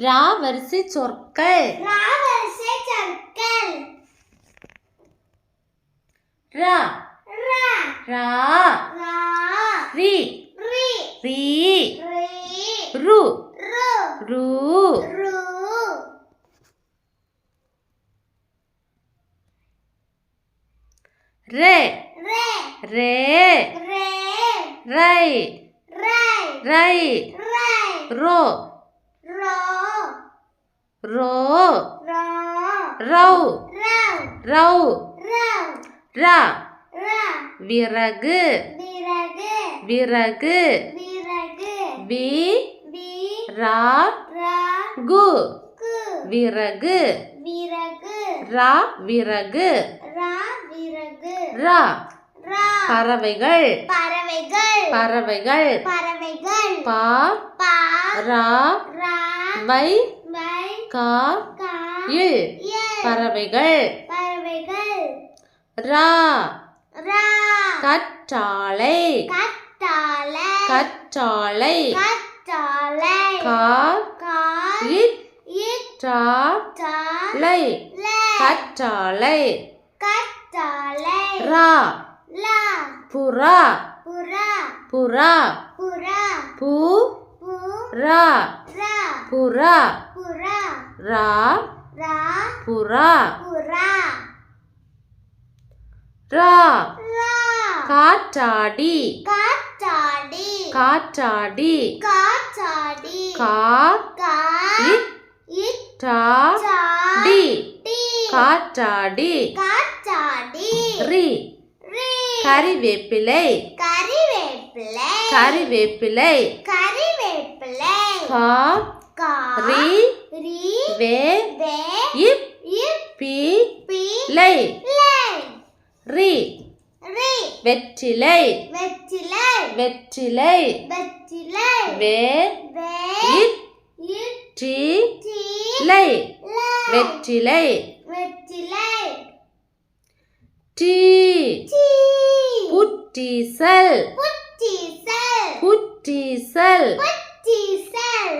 ரா வரிசை சொற்கள் ராவரிசை சொற்கள் ரா ரா ரா ரா ரி ரி ரீ ரி ரு ரு ரு ரு ரே ரே ரே ரே ரை ரை ரை ரை ரோ ரோ ரோ. ரவ் ரவ் ரா. விறகு. விறகு. வி. வி. ரா. ரா. கு. விறகு. ரா. விறகு. ரா. விறகு. ரா. ரா. பறவைகள். பறவைகள். பறவைகள். பறவைகள். பா. பா. ரா. வை. கா இல் பறவைகள். ரா. ரா. கற்றாழை. கற்றாழை. கா லை கற்றாழை. ரா. புறா. புறா. புறா. பு. ரா. புறா. ரா. ரா. புறா. ரா. காற்றாடி. காத்தாடி காற்றாடி. காத்தாடி கா. கா. டா. காற்றாடி. காத்தாடி ரி. ரி. கறிவேப்பிலை. கறிவேப்பிலை. கறிவேப்பிலை. கறிவேப்பிலை கா ரி வே இப் இப் பி லை. ரி வெற்றிலை. வெற்றிலை. வெற்றிலை. வெற்றிலை. வே இட் டி லை. வெற்றிலை. வெற்றிலை. டி புத்திசல் புற்றீசல் புத்திசல்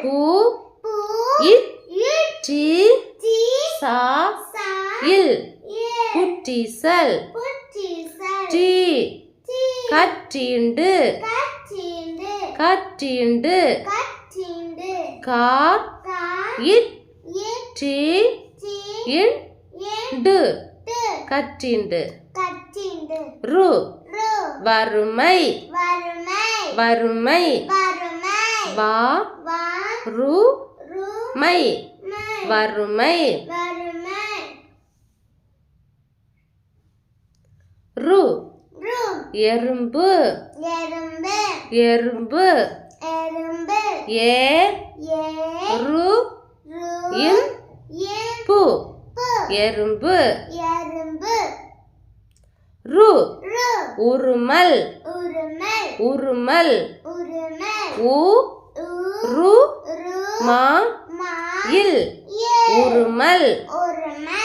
பு டி சா இல். புற்றீசல் டி கற்றீண்டு. கற்றீண்டு. கா இட் டி இன் டு கற்றீண்டு. ரு. வறுமை. வறுமை. வறுமை. வா ரு மை. வறுமை. ரு. எறும்பு. எறும்பு. எறும்பு. எறும்பு. ஏ ரு பு. எறும்பு. எறும்பு. ரு. உருமல் உருமை உருமல் உருமை உ உ ரு மா இல். உருமல். உருமை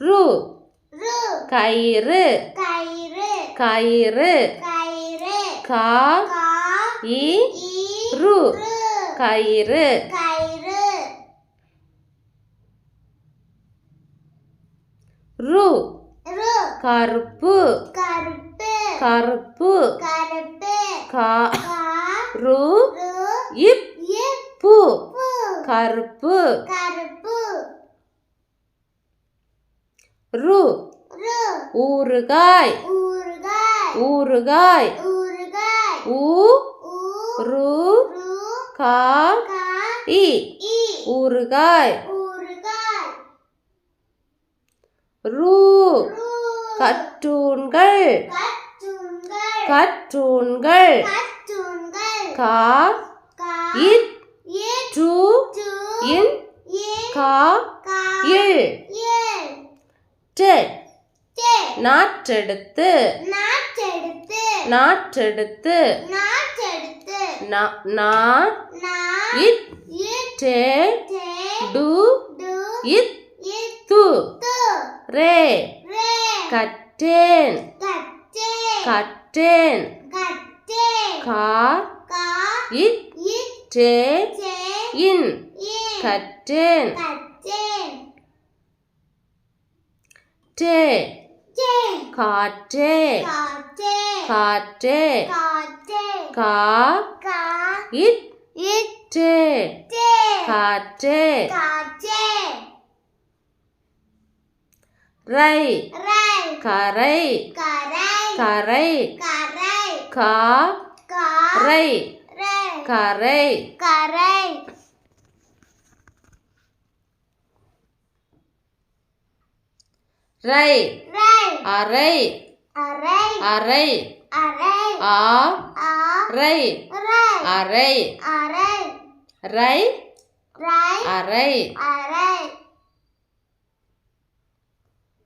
ரு. கயிறு. கயிறு. கா இ ரு. கயிறு. ரு. கருப்பு. கருப்பு. கருப்பு. கா ரு இப் பு கருப்பு. ரு ஊறுகாய். ஊறுகாய். ஊ ரு கா இ ஊறுகாய். ரு ரு. கற்றூன்கள் கா இட் டு இன் கா இல் டெ நாற்றெடுத்து. நாற்றெடுத்து. நா இட் டே டே டு டு இத் இட் து து ரே ரே கட்டேன் கட்டே கட்டேன் கட்டே கா கா இட் இட் டே சே இன். இன் கற்றேன். கற்றேன். டே சே காற்றே காற்றே. காற்றே. காற்றே. கா கா இட் இட் டே டே காற்றே. காற்றே. ரை ரை. கரை. கரை. கரை கரை கா கா ரை ரை கரை கரை ரை ரை அரை அரை அரை அரை ஆ ஆ ரை ரை அரை அரை ரை ரை அரை அரை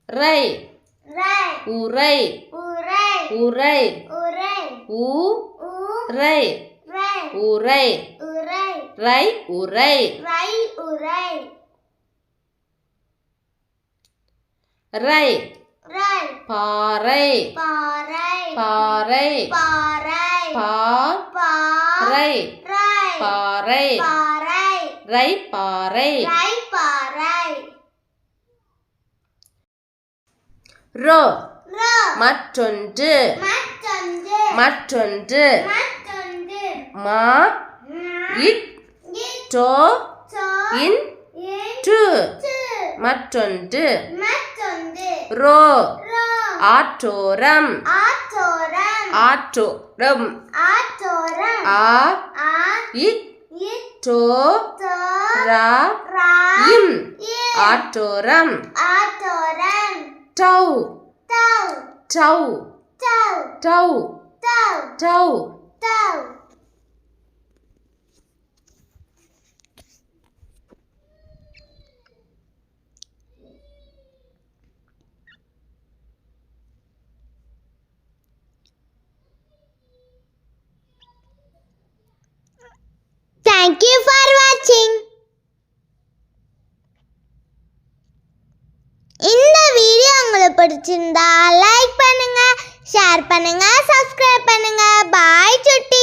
ரை ரை உரை உரை உரை உரை ஊ உ ரை ரை உரை உரை ரை உரை ரை உரை ரை ரை பாறை பாறை பாறை பாறை பா பா ரை ரை பாறை பாறை ரை பாறை ரை பாறை ரோ ரோ மற்றொன்று. மற்றொன்று. மா இட் டோ இன் டு. மற்றொன்று. ரோ ஆற்றோரம். ஆற்றோரம். ஆ இட் டோ ரா இம். ஆற்றோரம். ஆற்றோரம். டௌ தௌ டௌ தௌ டௌ தௌ டௌ பிடிச்சிருந்தா லைக் பண்ணுங்க ஷேர் பண்ணுங்க சப்ஸ்கிரைப் பண்ணுங்க. பாய் சுட்டி.